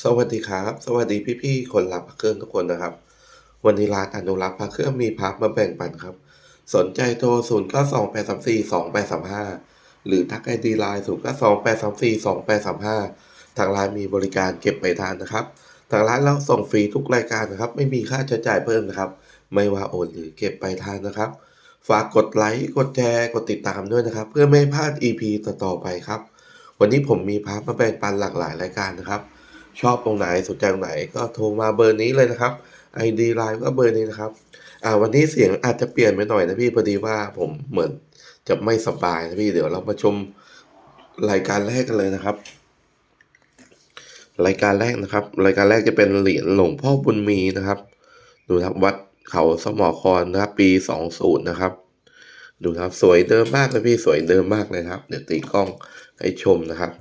สวัสดีครับ สวัสดีพี่ๆคนรับพระเครื่องทุกคนนะครับ วันนี้ร้านอนุรักษ์พระเครื่องมีพับมาแบ่งปันครับ สนใจโทร 0 9 2 8 3 4 2 8 3 5 หรือทักไอดีไลน์0 9 2 8 3 4 2 8 3 5 ทางร้านมีบริการเก็บไปทานนะครับ ทางร้านเราส่งฟรีทุกรายการนะครับ ไม่มีค่าใช้จ่ายเพิ่มนะครับ ไม่ว่าโอนหรือเก็บไปทานนะครับ ฝากกดไลค์กดแชร์กดติดตามด้วยนะครับ เพื่อไม่พลาด EP ต่อๆไปครับ วันนี้ผมมีพับมาแบ่งปันหลากหลายรายการนะครับ ชอบตรงไหนสนใจตรงไหน ก็โทรมาเบอร์นี้เลยนะครับ ID ไลน์ก็เบอร์นี้นะครับ อ่าวันนี้เสียงอาจจะเปลี่ยนไปหน่อยนะพี่พอดีว่าผมเหมือนจะไม่สบายนะพี่เดี๋ยวเรามาชมรายการแรกกันเลยนะครับ รายการแรกนะครับ รายการแรกจะเป็นเหรียญหลวงพ่อบุญมีนะครับ ดูนะครับวัดเขาสมอคอนนะครับ ปีสองศูนย์นะครับ ดูนะครับสวยเดิมมากเลยพี่สวยเดิมมากเลยครับ เดี๋ยวตีกล้องให้ชมนะครับ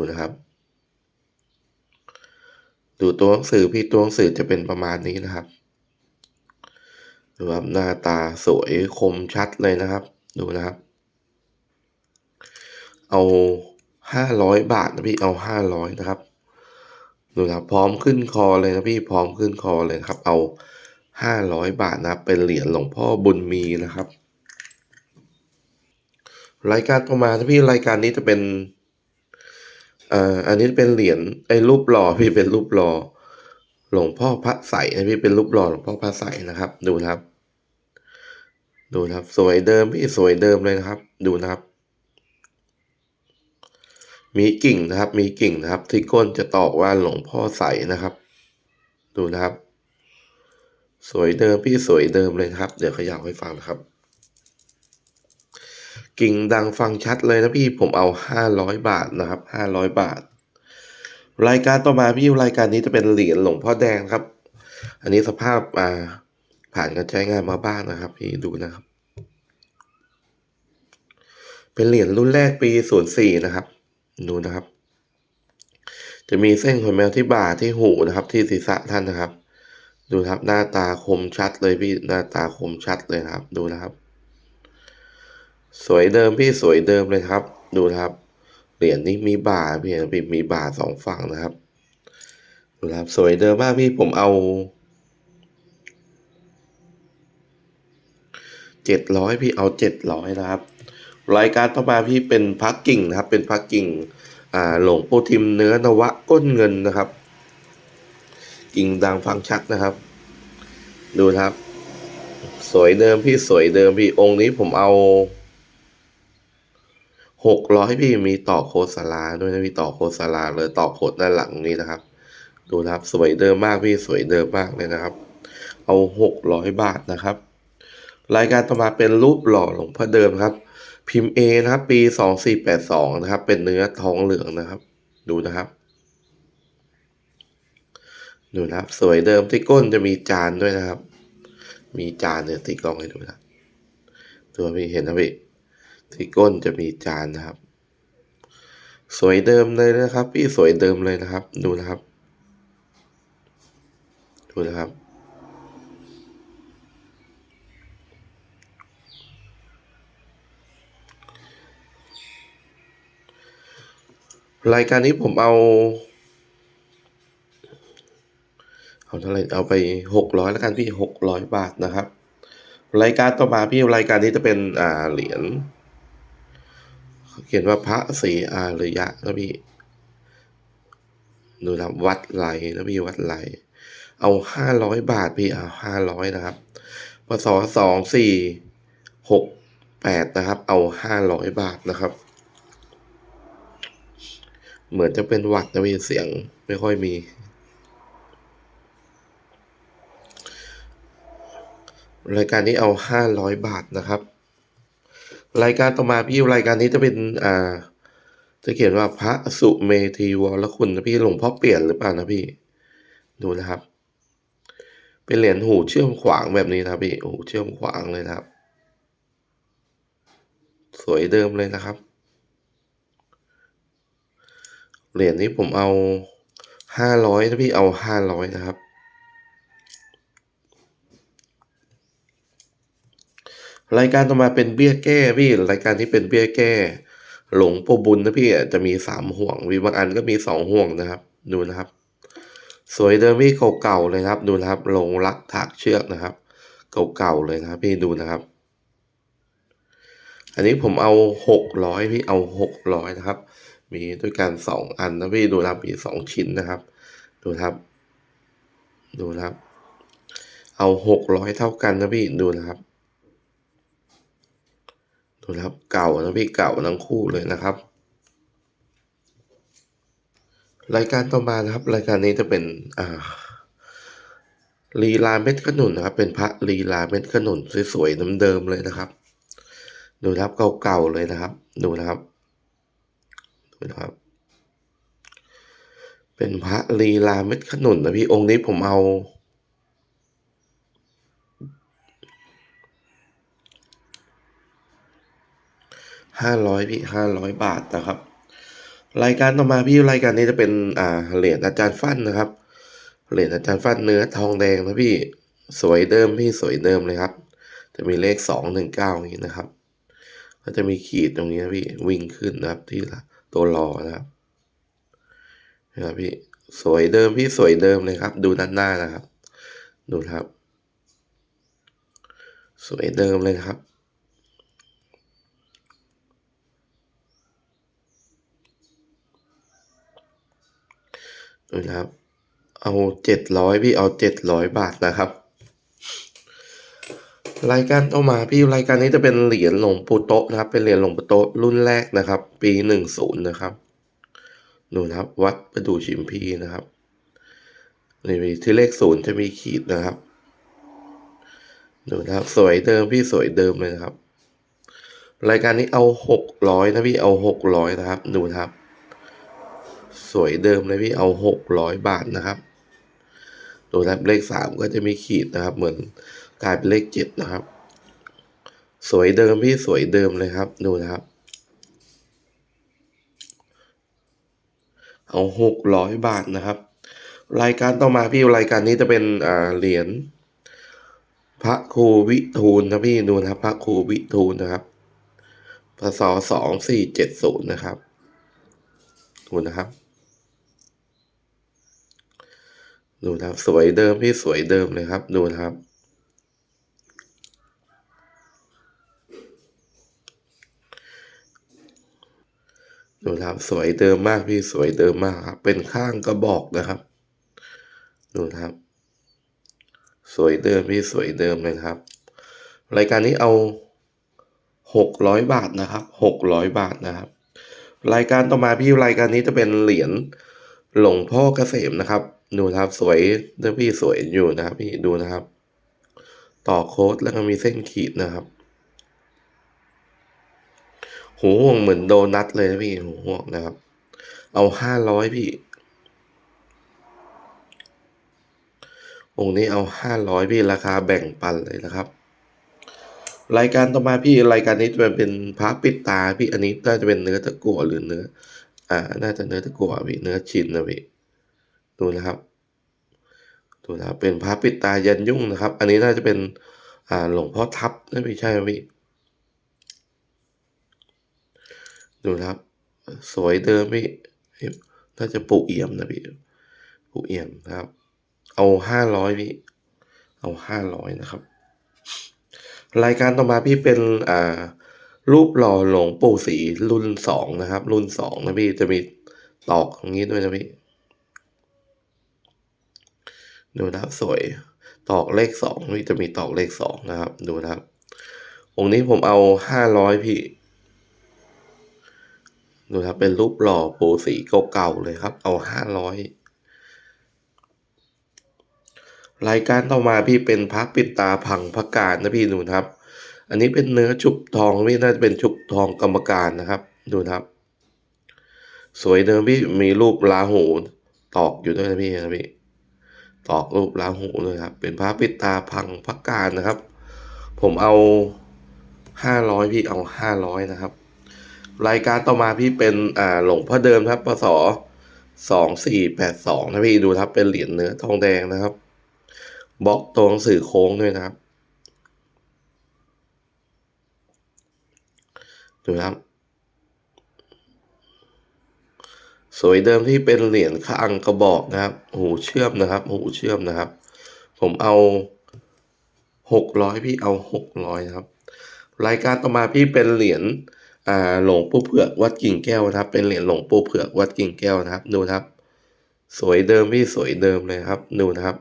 ดูนะครับ ดูตัวหนังสือพี่ตัวหนังสือจะเป็นประมาณนี้นะครับดูครับหน้าตาสวยคมชัดเลยนะครับ ดูนะครับ เอาห้าร้อยบาทนะพี่เอาห้าร้อยนะครับดูนะพร้อมขึ้นคอเลยนะพี่พร้อมขึ้นคอเลยครับ เอาห้าร้อยบาทนะครับเป็นเหรียญหลวงพ่อบุญมีนะครับ รายการต่อมานะพี่รายการนี้จะเป็น อ่ออันนี้เป็นเหรียญไอ้รูปหล่อพี่เป็นรูปหล่อหลวงพ่อพระใสนะพี่เป็นรูปหล่อหลวงพ่อพระใสนะครับ ดูนะครับ ดูนะครับ สวยเดิมพี่สวยเดิมเลยนะครับ ดูนะครับ มีกิ่งนะครับ มีกิ่งนะครับ ที่ก้นจะตอกว่าหลวงพ่อใสนะครับ ดูนะครับ สวยเดิมพี่สวยเดิมเลยครับ เดี๋ยวขยับให้ฟังนะครับ กิ่งดังฟังชัดเลยนะพี่ผมเอาห้าร้อยบาทนะครับห้าร้อยบาท รายการต่อมาพี่รายการนี้จะเป็นเหรียญหลวงพ่อแดงครับ อันนี้สภาพอ่าผ่านการใช้งานมาบ้างนะครับ พี่ดูนะครับ เป็นเหรียญรุ่นแรกปีศูนย์สี่นะครับ ดูนะครับ จะมีเส้นขนแมวที่บ่าที่หูนะครับ ที่ศีรษะท่านนะครับ ดูครับหน้าตาคมชัดเลยพี่หน้าตาคมชัดเลยครับ ดูนะครับ สวยเดิมพี่สวยเดิมเลยครับ ดูครับ เหรียญนี้มีบ่าพี่พี่มีบ่าสองฝั่งนะครับดูครับสวยเดิมมากพี่ผมเอาเจ็ดร้อยพี่เอาเจ็ดร้อยนะครับ รายการต่อมาพี่เป็นพักกิ่งนะครับ เป็นพักกิ่งอ่าหลวงปูทิมเนื้อนวะก้นเงินนะครับ กิ่งดังฟังชัดนะครับ ดูครับ สวยเดิมพี่สวยเดิมพี่องค์นี้ผมเอา หกร้อยพี่มีต่อโคสลาด้วยนะพี่ต่อโคสลาเลยต่อโคดด้านหลังนี้นะครับ ดูนะครับสวยเดิมมากพี่สวยเดิมมากเลยนะครับ เอาหกร้อยบาทนะครับ รายการต่อมาเป็นรูปหล่อหลวงพ่อเดิมครับ พิมพ์ A นะครับ ปีสองสี่แปดสองนะครับ เป็นเนื้อทองเหลืองนะครับ ดูนะครับดูนะครับสวยเดิมที่ก้นจะมีจานด้วยนะครับ มีจานเนี่ยติดกล้องให้ดูนะตัวพี่เห็นนะพี่ ที่ก้นจะมีจานนะครับ สวยเดิมเลยนะครับ พี่สวยเดิมเลยนะครับ ดูนะครับ ดูนะครับ รายการนี้ผมเอา เอาเท่าไหร่เอาไปหกร้อยแล้วกันพี่หกร้อยบาทนะครับ รายการต่อมาพี่รายการนี้จะเป็นอ่าเหรียญ เขาเขียนว่าพระศรีอาริยะนะพี่ดูนะวัดไหลนะพี่วัดไหล เอาห้าร้อยบาทพี่เอาห้าร้อยนะครับพศสองสี่หกแปดนะครับ เอาห้าร้อยบาทนะครับ เหมือนจะเป็นหวัดนะพี่เสียงไม่ค่อยมีรายการนี้เอาห้าร้อยบาทนะครับ รายการต่อมาพี่รายการนี้จะเป็นอ่า จะเขียนว่าพระสุเมธีวรคุณนะพี่หลวงพ่อเปลี่ยนหรือเปล่านะพี่ ดูนะครับ เป็นเหรียญหูเชื่อมขวางแบบนี้นะพี่หูเชื่อมขวางเลยนะครับ สวยเดิมเลยนะครับ เหรียญนี้ผมเอาห้าร้อยนะพี่เอาห้าร้อยนะครับ รายการต่อมาเป็นเบี้ยแก้พี่รายการที่เป็นเบี้ยแก้ หลงปบุญนะพี่จะมีสามห่วงมีบางอันก็มีสองห่วงนะครับดูนะครับ สวยเดิมพี่เก่าๆเลยครับ ดูนะครับลงรักถากเชือกนะครับ เก่าๆเลยนะครับพี่ดูนะครับ อันนี้ผมเอาหกร้อยพี่เอาหกร้อยนะครับ มีด้วยกันสองอันนะพี่ดูนะครับมีสองชิ้นนะครับ ดูนะครับ ดูนะครับ เอาหกร้อยเท่ากันนะพี่ดูนะครับ ดูนะครับเก่านะพี่เก่าทั้งคู่เลยนะครับ รายการต่อมานะครับ รายการนี้จะเป็นอ่าลีลาเม็ดขนุนนะครับ เป็นพระลีลาเม็ดขนุนสวยๆเดิมๆเลยนะครับ ดูนะครับเก่าๆเลยนะครับ ดูนะครับดูนะครับ เป็นพระลีลาเม็ดขนุนนะพี่องค์นี้ผมเอา ห้าร้อยพี่ห้าร้อยบาทนะครับ รายการต่อมาพี่รายการนี้จะเป็นอ่าเหรียญอาจารย์ฟันนะครับเหรียญอาจารย์ฟันเนื้อทองแดงนะพี่สวยเดิมพี่สวยเดิมเลยครับ จะมีเลขสองหนึ่งเก้าอย่างนี้นะครับ ก็จะมีขีดตรงนี้นะพี่วิ่งขึ้นนะครับที่ตัวรอนะครับนะครับพี่สวยเดิมพี่สวยเดิมเลยครับ ดูด้านหน้านะครับ ดูครับ สวยเดิมเลยครับ ดูนะครับ เอาเจ็ดร้อยพี่เอาเจ็ดร้อยบาทนะครับ รายการต่อมาพี่รายการนี้จะเป็นเหรียญหลวงปู่โตนะครับ เป็นเหรียญหลวงปู่โตรุ่นแรกนะครับ ปีหนึ่งศูนย์นะครับดูนะครับ วัดประดูชิมพีนะครับนี่มีที่เลขศูนย์จะมีขีดนะครับดูนะครับ สวยเดิมพี่สวยเดิมเลยนะครับ รายการนี้เอาหกร้อยนะพี่เอาหกร้อยนะครับ ดูนะครับ สวยเดิมเลยพี่เอาหกร้อยบาทนะครับดูนะครับเลขสามก็จะมีขีดนะครับ เหมือนกลายเป็นเลขเจ็ดนะครับ สวยเดิมพี่สวยเดิมเลยครับ ดูนะครับ เอาหกร้อยบาทนะครับ รายการต่อมาพี่รายการนี้จะเป็นอ่าเหรียญพระครูวิทูลนะพี่ดูนะครับ พระครูวิทูลนะครับพศสองสี่เจ็ดศูนย์นะครับดูนะครับ ดูนะครับสวยเดิมพี่สวยเดิมเลยครับ ดูนะครับ ดูนะครับสวยเดิมมากพี่สวยเดิมมากครับ เป็นข้างกระบอกนะครับ ดูนะครับ สวยเดิมพี่สวยเดิมเลยครับ รายการนี้เอาหกร้อยบาทนะครับหกร้อยบาทนะครับ รายการต่อมาพี่รายการนี้จะเป็นเหรียญหลวงพ่อเกษมนะครับ ดูนะครับสวยเดิมพี่สวยอยู่นะครับ พี่ดูนะครับ ต่อโค้ดแล้วก็มีเส้นขีดนะครับหูห่วงเหมือนโดนัทเลยนะพี่หูห่วงนะครับ เอาห้าร้อยพี่ องค์นี้เอาห้าร้อยพี่ราคาแบ่งปันเลยนะครับ รายการต่อมาพี่รายการนี้จะเป็นพระปิดตาพี่อันนี้น่าจะเป็นเนื้อตะกั่วหรือเนื้อ อ่า น่าจะเนื้อตะกั่วพี่เนื้อชิ้นนะพี่ ดูนะครับดูนะครับเป็นพระปิดตายันยุ่งนะครับ อันนี้น่าจะเป็นอ่าหลวงพ่อทับนะพี่ใช่ไหมพี่ดูนะครับ สวยเดิมพี่น่าจะปูเอี่ยมนะพี่ปูเอี่ยมนะครับ เอาห้าร้อยพี่ เอาห้าร้อยนะครับ รายการต่อมาพี่เป็นอ่ารูปหล่อหลวงปู่ศรีรุ่นสองนะครับ รุ่นสองนะพี่จะมีตอกอย่างนี้ด้วยนะพี่ ดูนะครับสวยตอกเลขสองพี่จะมีตอกเลขสองนะครับดูนะครับองค์นี้ผมเอาห้าร้อยพี่ ดูครับเป็นรูปหล่อปูสีเก่าๆเลยครับ เอาห้าร้อยรายการต่อมาพี่เป็นพระปิดตาพังพระการนะพี่ดูนะครับ อันนี้เป็นเนื้อชุบทองพี่น่าจะเป็นชุบทองกรรมการนะครับ ดูนะครับ สวยเดิมพี่มีรูปลาหูตอกอยู่ด้วยนะพี่นะพี่ ตอกรูปลาหูเลยครับ เป็นพระปิดตาพังพระการนะครับ ผมเอาห้าร้อยพี่เอาห้าร้อยนะครับ รายการต่อมาพี่เป็นอ่าหลวงพ่อเดิมครับปศสองสี่แปดสองนะพี่ดูครับเป็นเหรียญเนื้อทองแดงนะครับบล็อกตัวหนังสือโค้งด้วยนะครับ ดูนะครับ สวยเดิมที่เป็นเหรียญข้างกระบอกนะครับ หูเชื่อมนะครับ หูเชื่อมนะครับ ผมเอาหกร้อยพี่เอาหกร้อยนะครับ รายการต่อมาพี่เป็นเหรียญหลวงปู่เผือกวัดกิ่งแก้วนะครับ เป็นเหรียญหลวงปู่เผือกวัดกิ่งแก้วนะครับ ดูนะครับ สวยเดิมพี่สวยเดิมเลยครับ ดูนะครับ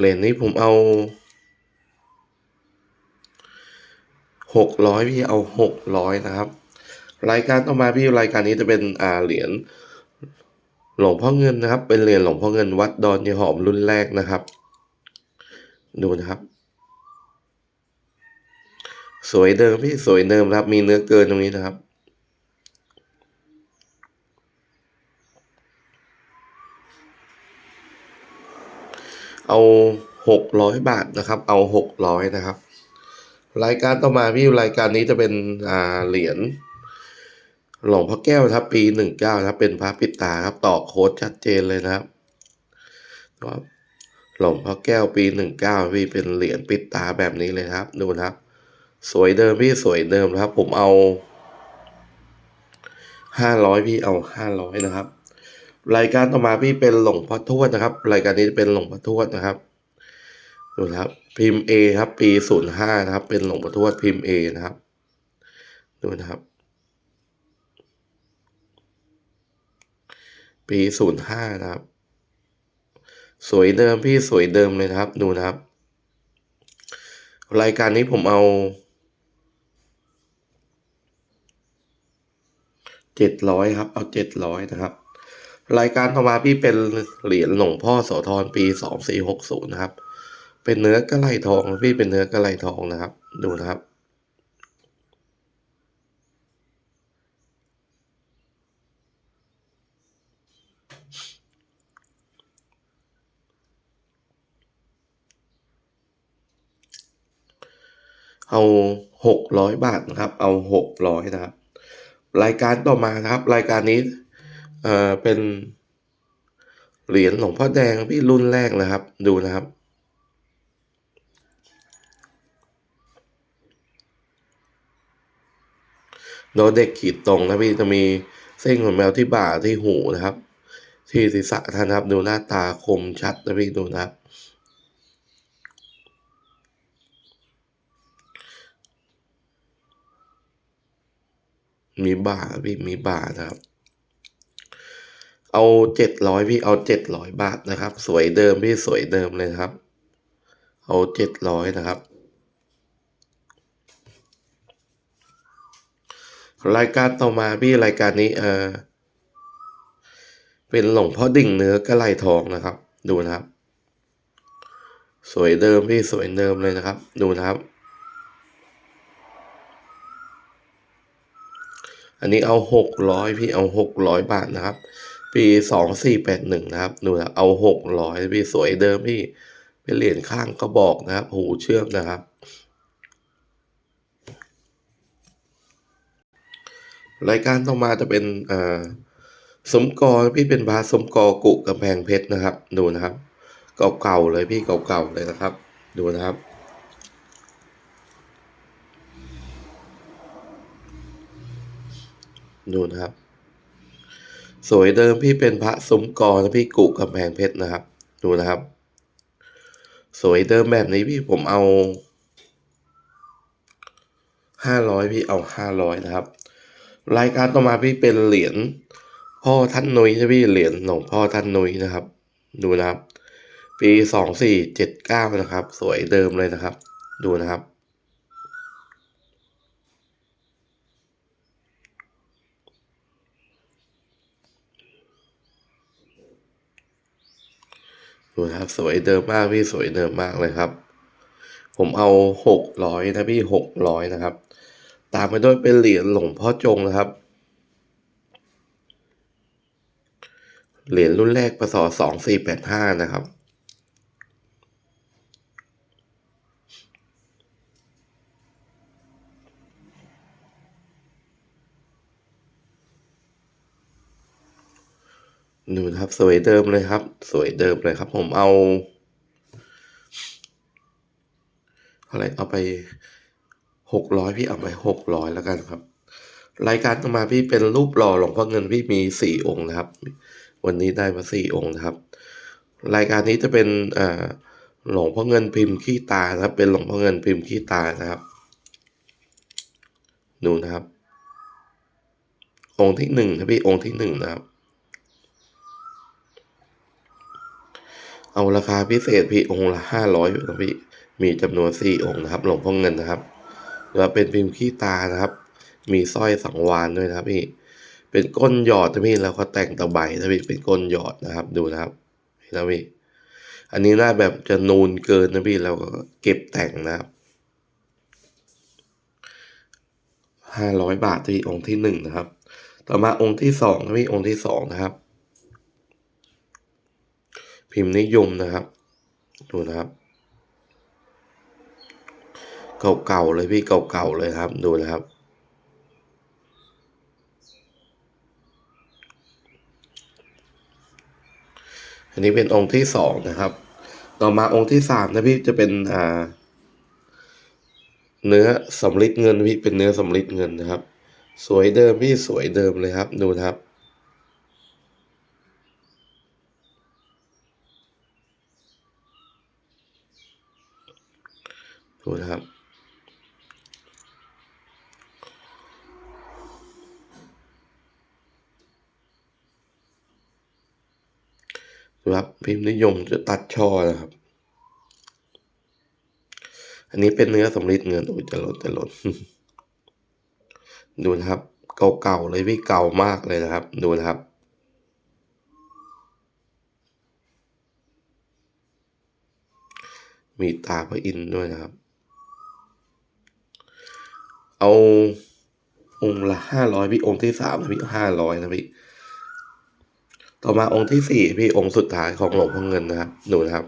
เหรียญนี้ผมเอาหกร้อยพี่เอาหกร้อยนะครับ รายการต่อมาพี่รายการนี้จะเป็นอ่าเหรียญหลวงพ่อเงินนะครับ เป็นเหรียญหลวงพ่อเงินวัดดอนยายหอมรุ่นแรกนะครับ ดูนะครับ สวยเดิมพี่สวยเดิมครับ มีเนื้อเกินตรงนี้นะครับ เอาหกร้อยบาทนะครับ เอาหกร้อยนะครับ รายการต่อมาพี่รายการนี้จะเป็นอ่าเหรียญหลวงพ่อแก้วครับ ปีหนึ่งเก้านะครับเป็นพระปิดตาครับต่อโค้ดชัดเจนเลยนะครับครับหลวงพ่อแก้วปีหนึ่งเก้าพี่เป็นเหรียญปิดตาแบบนี้เลยครับ ดูนะครับ สวยเดิมพี่สวยเดิมครับ ผมเอาห้าร้อยพี่เอาห้าร้อยนะครับ รายการต่อมาพี่เป็นหลวงพ่อทวดนะครับ รายการนี้เป็นหลวงพ่อทวดนะครับดูนะครับพิมพ์ A ครับปีศูนย์ห้านะครับ เป็นหลวงพ่อทวดพิมพ์ A นะครับดูนะครับ ปีศูนย์ห้านะครับ สวยเดิมพี่สวยเดิมเลยนะครับ ดูนะครับ รายการนี้ผมเอาเจ็ดร้อยครับ เอาเจ็ดร้อยนะครับ รายการต่อมาพี่เป็นเหรียญหลวงพ่อโสธรปีสองสี่หกศูนย์นะครับ เป็นเนื้อกระไหลทองพี่เป็นเนื้อกระไหลทองนะครับ ดูนะครับเอาหกร้อยบาทนะครับ เอาหกร้อยนะครับ รายการต่อมานะครับ รายการนี้ เอ่อเป็นเหรียญหลวงพ่อแดงพี่รุ่นแรกนะครับ ดูนะครับ โดเด็กขีดตรงนะพี่จะมีเส้นขนแมวที่บ่าที่หูนะครับ ที่ศีรษะท่านะครับ ดูหน้าตาคมชัดนะพี่ดูนะครับมีบ่าพี่มีบ่านะครับ เอาเจ็ดร้อยพี่เอาเจ็ดร้อยบาทนะครับ สวยเดิมพี่สวยเดิมเลยครับ เอาเจ็ดร้อยนะครับ รายการต่อมาพี่รายการนี้เออเป็นหลงพ่อดิ่งเนื้อกระไหลทองนะครับ ดูนะครับ สวยเดิมพี่สวยเดิมเลยนะครับ ดูนะครับ อันนี้เอาหกร้อยพี่เอาหกร้อยบาทนะครับ ปีสองสี่แปดหนึ่งนะครับดูนะเอาหกร้อยพี่สวยเดิมพี่เป็นเหรียญข้างกระบอกนะครับ หูเชื่อมนะครับ รายการต่อมาจะเป็นอ่อสมกอพี่เป็นพระสมกอกุกำแพงเพชรนะครับ ดูนะครับ เก่าๆเลยพี่เก่าๆเลยนะครับ ดูนะครับดูนะครับ สวยเดิมพี่เป็นพระสมกรนะพี่กุกำแพงเพชรนะครับ ดูนะครับ สวยเดิมแบบนี้พี่ผมเอาห้าร้อยพี่เอาห้าร้อยนะครับ รายการต่อมาพี่เป็นเหรียญพ่อท่านนุ้ยใช่พี่เหรียญหลวงพ่อท่านนุ้ยนะครับ ดูนะครับ ปีสองสี่เจ็ดเก้านะครับ สวยเดิมเลยนะครับ ดูนะครับ ดูนะครับสวยเดิมมากพี่สวยเดิมมากเลยครับ ผมเอาหกร้อยนะพี่หกร้อยนะครับ ตามไปด้วยเป็นเหรียญหลวงพ่อจงนะครับ เหรียญรุ่นแรกปศสองสี่แปดห้านะครับ ดูนะครับสวยเดิมเลยครับ สวยเดิมเลยครับ ผมเอาอะไรเอาไปหกร้อยพี่เอาไปหกร้อยแล้วกันครับ รายการต่อมาพี่เป็นรูปหล่อหลวงพ่อเงินพี่มีสี่องค์นะครับ วันนี้ได้มาสี่องค์นะครับ รายการนี้จะเป็นหลวงพ่อเงินพิมพ์ขี้ตานะครับ เป็นหลวงพ่อเงินพิมพ์ขี้ตานะครับดูนะครับ องค์ที่หนึ่งนะพี่องค์ที่หนึ่งนะครับ เอาราคาพิเศษพี่องค์ละห้าร้อยนะพี่มีจำนวนสี่องค์นะครับ หลวงพ่อเงินนะครับแล้วเป็นพิมพ์ขี้ตานะครับ มีสร้อยสังวานด้วยนะครับพี่ เป็นก้นหยอดนะพี่แล้วก็แต่งตะไบนะพี่เป็นก้นหยอดนะครับดูนะครับเห็นไหมพี่อันนี้หน้าแบบจะนูนเกินนะพี่เราก็เก็บแต่งนะครับห้าร้อยบาทที่องค์ที่หนึ่งนะครับ ต่อมาองค์ที่สองนะพี่องค์ที่สองนะครับ พิมพ์นิยมนะครับ ดูนะครับ เก่าๆเลยพี่เก่าๆเลยครับ ดูนะครับ อันนี้เป็นองค์ที่สองนะครับ ต่อมาองค์ที่สามนะพี่จะเป็นอ่าเนื้อสำริดเงินพี่เป็นเนื้อสำริดเงินนะครับ สวยเดิมพี่สวยเดิมเลยครับ ดูนะครับ ดูนะครับดูครับพิมพ์นิยมจะตัดช่อนะครับ อันนี้เป็นเนื้อสำริดเงินโอ้ยจะหล่นจะหล่นดูนะครับ เก่าๆเลยพี่เก่ามากเลยนะครับ ดูนะครับมีตาพระอินทร์ด้วยนะครับ เอาองค์ละห้าร้อยพี่องค์ที่สามนะพี่ห้าร้อยนะพี่ ต่อมาองค์ที่สี่พี่องค์สุดท้ายของหลวงพ่อเงินนะครับดูนะครับ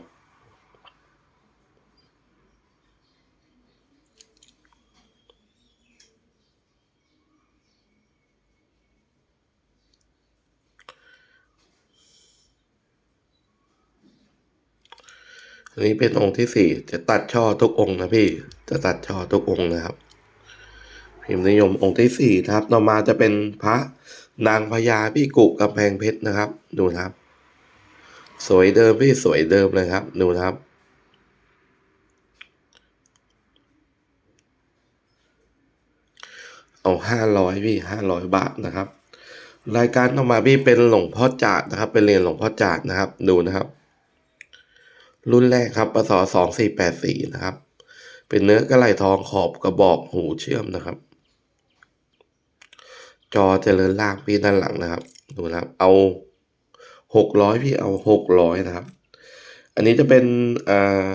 อันนี้เป็นองค์ที่สี่จะตัดช่อทุกองค์นะพี่ จะตัดช่อทุกองค์นะครับ พิมพ์นิยมองค์ที่สี่ครับ ต่อมาจะเป็นพระนางพญาพี่กุกำแพงเพชรนะครับ ดูนะครับ สวยเดิมพี่สวยเดิมเลยครับ ดูนะครับเอาห้าร้อยพี่ห้าร้อยบาทนะครับ รายการต่อมาพี่เป็นหลวงพ่อจาดนะครับ เป็นเรียญหลวงพ่อจาดนะครับ ดูนะครับ รุ่นแรกครับปศสองสี่แปดสี่นะครับ เป็นเนื้อกระไหลทองขอบกระบอกหูเชื่อมนะครับ จอเจริญลางพี่ด้านหลังนะครับ ดูนะครับ เอาหกร้อยพี่เอาหกร้อยนะครับ อันนี้จะเป็นอ่า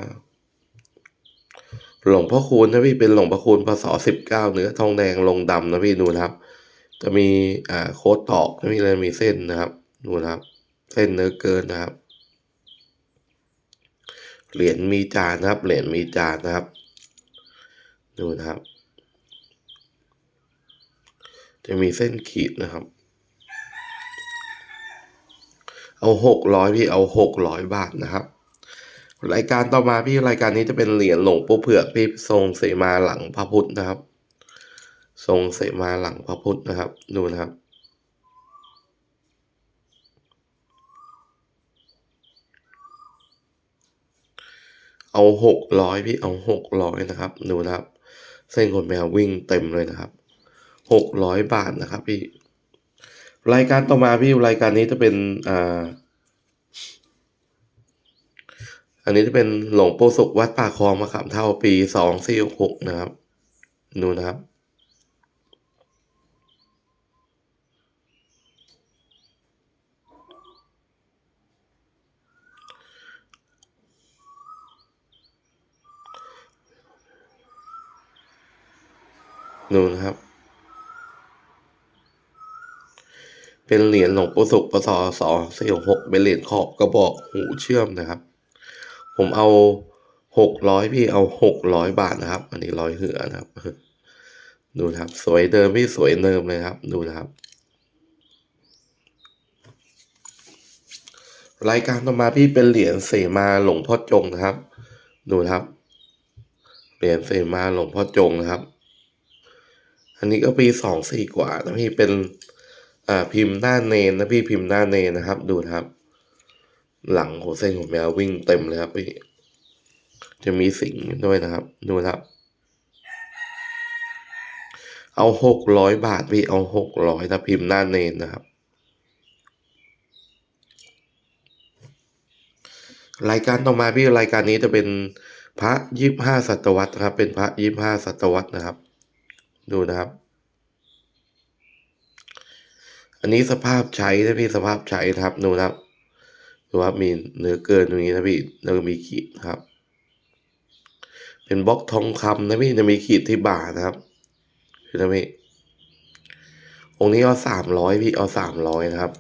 หลวงพ่อคูณนะพี่เป็นหลวงพ่อคูณพศสิบเก้าเนื้อทองแดงลงดำนะพี่ดูนะครับ จะมีอ่าโค้ดตอกนะพี่เลยมีเส้นนะครับดูนะครับ เส้นเนื้อเกินนะครับเหรียญมีจานนะครับเหรียญมีจานนะครับ ดูนะครับ จะมีเส้นขีดนะครับ เอาหกร้อยพี่เอาหกร้อยบาทนะครับ รายการต่อมาพี่รายการนี้จะเป็นเหรียญหลวงปู่เผือกพี่ทรงเสมาหลังพระพุทธนะครับ ทรงเสมาหลังพระพุทธนะครับ ดูนะครับเอาหกร้อยพี่เอาหกร้อยนะครับ ดูนะครับ เส้นขนแมววิ่งเต็มเลยนะครับ หกร้อยบาทนะครับพี่ รายการต่อมาพี่รายการนี้จะเป็นอ่าอันนี้จะเป็นหลวงปู่สุขวัดป่าคลองมะขามเท่าปีสองสี่หกนะครับ ดูนะครับ ดูนะครับ เป็นเหรียญหลวงปู่สุขปศสองสี่หกเป็นเหรียญขอบกระบอกหูเชื่อมนะครับ ผมเอาหกร้อยพี่เอาหกร้อยบาทนะครับ อันนี้ร้อยเหือนะครับ ดูนะครับ สวยเดิมพี่สวยเดิมเลยครับ ดูนะครับ รายการต่อมาพี่เป็นเหรียญเสมาหลวงพ่อจงนะครับ ดูนะครับ เหรียญเสมาหลวงพ่อจงนะครับ อันนี้ก็ปีสองสี่กว่านะพี่เป็น อ่าพิมพ์หน้าเนนนะพี่พิมพ์หน้าเนนนะครับ ดูครับ หลังของเส้นของแมววิ่งเต็มเลยครับพี่จะมีสิงด้วยนะครับ ดูครับ เอาหกร้อยบาทพี่เอาหกร้อยถ้าพิมพ์หน้าเนนนะครับ รายการต่อมาพี่รายการนี้จะเป็นพระยี่ห้าศตวรรษครับ เป็นพระยี่ห้าศตวรรษนะครับ ดูนะครับ อันนี้สภาพใช้นะพี่สภาพใช้ครับดูนะครับดูว่ามีเนื้อเกินตรงนี้นะพี่แล้วก็มีขีดครับ เป็นบล็อกทองคำนะพี่จะมีขีดที่บ่านะครับคือนะพี่องค์นี้เอาสามร้อยพี่เอาสามร้อยนะครับ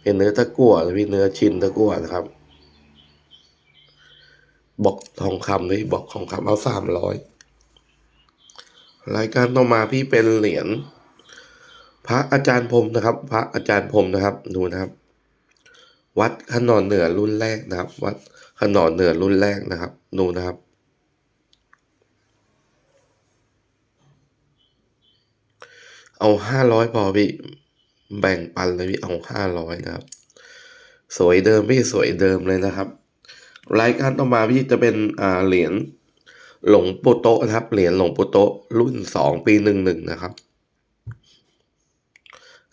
เป็นเนื้อตะกั่วนะพี่เนื้อชิ้นตะกั่วนะครับบอกทองคำด้วยบอกทองคำเอาสามร้อยรายการต่อมาพี่เป็นเหรียญ พระอาจารย์พรมนะครับ พระอาจารย์พรมนะครับดูนะครับ วัดขนอนเหนือรุ่นแรกนะครับ วัดขนอนเหนือรุ่นแรกนะครับดูนะครับ เอาห้าร้อยพอพี่แบ่งปันเลยพี่เอาห้าร้อยนะครับ สวยเดิมพี่สวยเดิมเลยนะครับ รายการต่อมาพี่จะเป็นอ่าเหรียญหลงปู่โตะนะครับ เหรียญหลงปู่โตะรุ่นสองปีหนึ่งหนึ่งนะครับ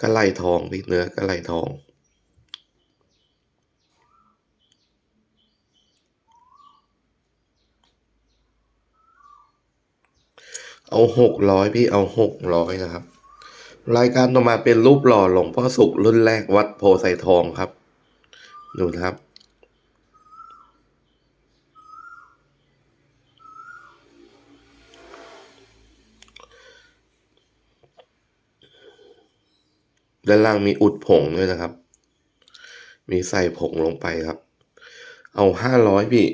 กระไหลทองพี่เนื้อกระไหลทอง เอาหกร้อยพี่เอาหกร้อยนะครับ รายการต่อมาเป็นรูปหล่อหลวงพ่อสุขรุ่นแรกวัดโพไซทองครับ ดูนะครับ ด้านล่างมีอุดผงด้วยนะครับ มีใส่ผงลงไปครับ เอาห้าร้อยพี่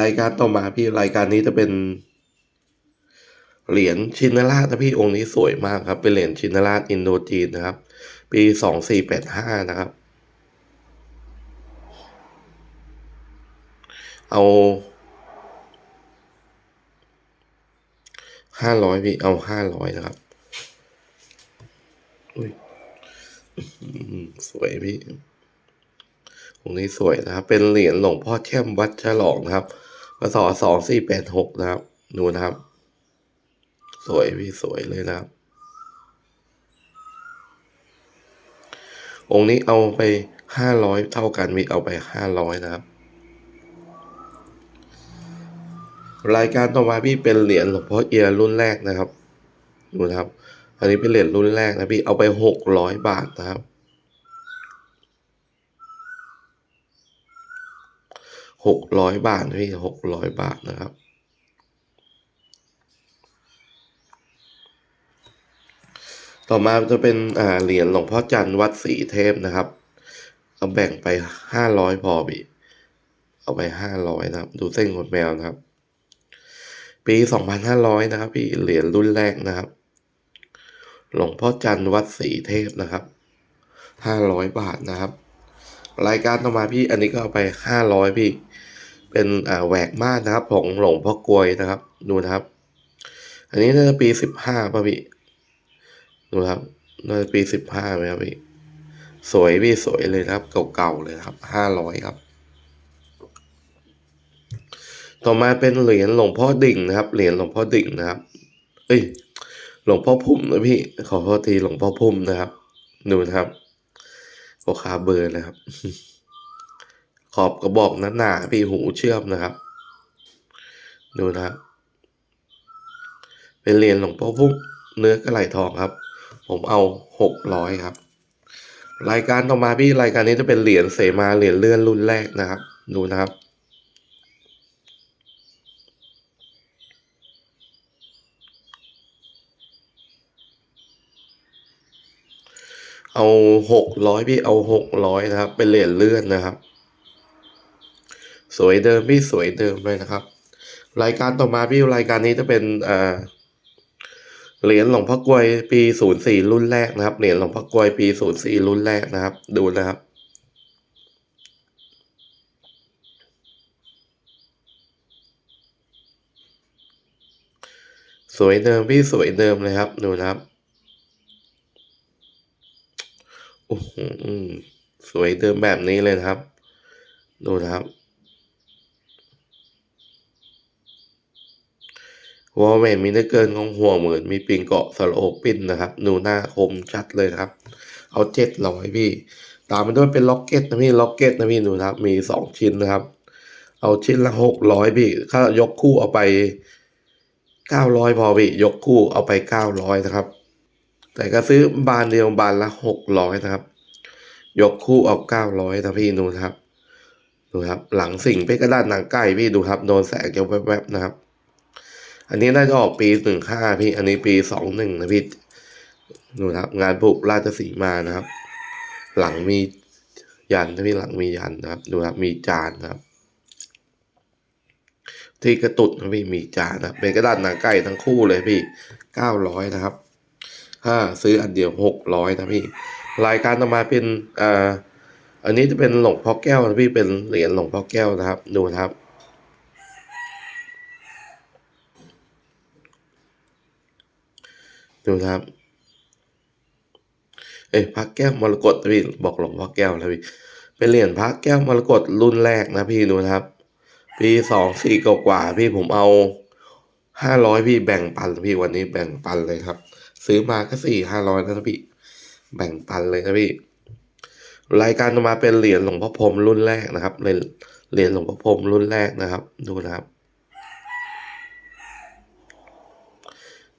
รายการต่อมาพี่รายการนี้จะเป็น เหรียญชินราชนะพี่องค์นี้สวยมากครับ เป็นเหรียญชินราชอินโดจีนนะครับ ปีสองสี่แปดห้านะครับ เอาห้าร้อยพี่เอาห้าร้อยนะครับอุ้ย สวยพี่องนี้สวยนะครับ เป็นเหรียญหลวงพ่อแช่มวัดฉลองนะครับพศสองสี่แปดหกนะครับดูนะครับ สวยพี่สวยเลยนะครับ องค์นี้เอาไปห้าร้อยเท่ากันมีเอาไปห้าร้อยนะครับ รายการต่อมาพี่เป็นเหรียญหลวงพ่อเอียรุ่นแรกนะครับ ดูนะครับ อันนี้เป็นเหรียญรุ่นแรกนะพี่ เอาไปหกร้อยบาทนะครับหกร้อยบาทพี่หกร้อยบาทนะครับ ต่อมาจะเป็นอ่าเหรียญหลวงพ่อจันทร์วัดศรีเทพนะครับ เอาแบ่งไปห้าร้อยพอพี่เอาไปห้าร้อยนะครับ ดูเส้นขนแมวนะครับ ปีสองพันห้าร้อยนะครับพี่เหรียญรุ่นแรกนะครับ หลวงพ่อจันทร์วัดศรีเทพนะครับห้าร้อยบาทนะครับ รายการต่อมาพี่อันนี้ก็เอาไปห้าร้อยพี่ เป็นอ่าแหวกมานนะครับของหลวงพ่อกลวยนะครับ ดูนะครับ อันนี้น่าจะปีสิบห้าป่ะพี่ดูครับน่าจะปีสิบห้าไหมครับพี่สวยพี่สวยเลยครับ เก่าๆเลยครับห้าร้อยครับ ต่อมาเป็นเหรียญหลวงพ่อดิ่งนะครับ เหรียญหลวงพ่อดิ่งนะครับ เอ้ย หลวงพ่อพุ่มนะพี่ ขอโทษทีหลวงพ่อพุ่มนะครับ ดูนะครับโอคาเบอร์นะครับ ขอบกระบอกหนาๆพี่หูเชื่อมนะครับ ดูนะครับเป็นเหรียญหลวงพ่อพุ่มเนื้อกระไหลทองครับ ผมเอาหกร้อยครับ รายการต่อมาพี่รายการนี้จะเป็นเหรียญเสมาเหรียญเลื่อนรุ่นแรกนะครับ ดูนะครับ เอาหกร้อยพี่เอาหกร้อยนะครับ เป็นเหรียญเลื่อนนะครับ สวยเดิมพี่สวยเดิมเลยนะครับ รายการต่อมาพี่รายการนี้จะเป็นอ่าเหรียญหลวงพ่อกวยปีศูนย์สี่รุ่นแรกนะครับเหรียญหลวงพ่อกวยปีศูนย์สี่รุ่นแรกนะครับ ดูนะครับสวยเดิมพี่สวยเดิมเลยครับ ดูนะครับ โอ้โหสวยเดิมแบบนี้เลยนะครับ ดูนะครับ วอลเมนมีเนื้อเกินของหัวเหมือน มีปิงเกาะสโลปินนะครับ ดูหน้าคมชัดเลยครับ เอาเจ็ดร้อยพี่ ตามมาด้วยเป็นล็อกเก็ตนะพี่ ล็อกเก็ตนะพี่ดูนะครับ มีสองชิ้นนะครับ เอาชิ้นละหกร้อยพี่ถ้ายกคู่เอาไปเก้าร้อยพอพี่ ยกคู่เอาไปเก้าร้อยนะครับ แต่ก็ซื้อบานเดียวบานละหกร้อยนะครับ ยกคู่เอาเก้าร้อยนะพี่ดูครับ ดูครับ หลังสิ่งเป็นกระดาษหนังไก่พี่ดูครับโดนแสงเกี่ยวแวบๆนะครับ อันนี้น่าจะออกปีหนึ่งห้าพี่ อันนี้ปีสองหนึ่งนะพี่ดูครับ งานปลูกราชสีมานะครับ หลังมียันนะพี่หลังมียันนะครับ ดูครับมีจานนะครับ ที่กระตุดนะพี่มีจานนะเป็นกระดาษหนังไก่ทั้งคู่เลยพี่เก้าร้อยนะครับ ถ้าซื้ออันเดียวหกร้อยนะพี่ รายการต่อมาเป็นอ่าอันนี้จะเป็นหลงพ่อแก้วนะพี่เป็นเหรียญหลงพ่อแก้วนะครับ ดูนะครับ ดูนะครับ เอ้ยพระแก้วมรกตพี่บอกหลงพ่อแก้วนะพี่เป็นเหรียญพระแก้วมรกตรุ่นแรกนะพี่ดูนะครับ ปีสองสี่กว่าพี่ผมเอาห้าร้อยพี่แบ่งปันพี่วันนี้แบ่งปันเลยครับ ซื้อมาก็สี่ห้าร้อยนะพี่ แบ่งปันเลยนะพี่ รายการต่อมาเป็นเหรียญหลวงพ่อพรมรุ่นแรกนะครับเหรียญเหรียญหลวงพ่อพรมรุ่นแรกนะครับ ดูนะครับ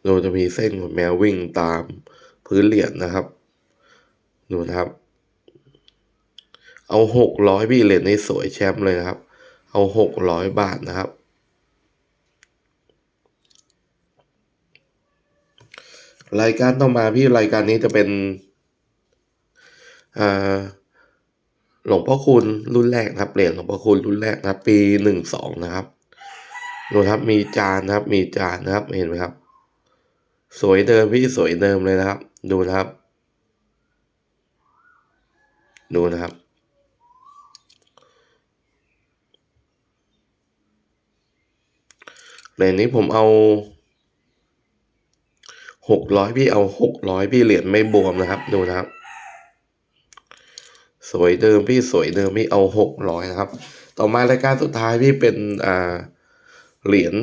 เราจะมีเส้นของแมววิ่งตามพื้นเหรียญนะครับ ดูนะครับ เอาหกร้อยพี่เหรียญนี้สวยแชมป์เลยนะครับ เอาหกร้อยบาทนะครับ รายการต่อมาพี่รายการนี้จะเป็นหลวงพ่อคุณรุ่นแรกนะครับเหรียญหลวงพ่อคุณรุ่นแรกนะครับ ปีหนึ่งสองนะครับดูครับมีจานนะครับ มีจานนะครับเห็นไหมครับ สวยเดิมพี่สวยเดิมเลยนะครับ ดูนะครับ ดูนะครับเหรียญนี้ผมเอา หกร้อยพี่เอาหกร้อยพี่เหรียญไม่บวมนะครับ ดูนะครับ สวยเดิมพี่สวยเดิมพี่เอาหกร้อยนะครับ ต่อมารายการสุดท้ายพี่เป็นอ่าเหรียญ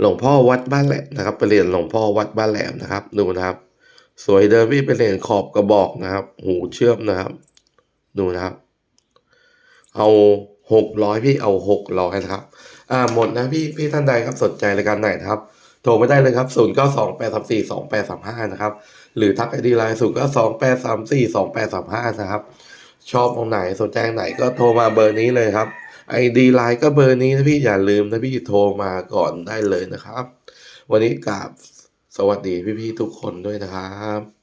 หลวงพ่อวัดบ้านแหลมนะครับเป็นเหรียญหลวงพ่อวัดบ้านแหลมนะครับ ดูนะครับ สวยเดิมพี่เป็นเหรียญขอบกระบอกนะครับ หูเชื่อมนะครับ ดูนะครับ เอาหกร้อยพี่เอาหกร้อยนะครับ อ่าหมดนะพี่พี่ท่านใดครับสนใจรายการไหนครับ รไม่ได้เลยครับศูนย์เก้าสองแปดสามสี่สองแปดสามห้านะครับ หรือทักไอดีไลน์ศูนย์เก้าสองแปดสามสี่สองแปดสามห้านะครับ ชอบตรงไหนสนใจไหนก็โทรมาเบอร์นี้เลยครับไอดีไลน์ก็เบอร์นี้นะพี่อย่าลืมนะพี่โทรมาก่อนได้เลยนะครับ วันนี้กราบสวัสดีพี่ๆทุกคนด้วยนะครับ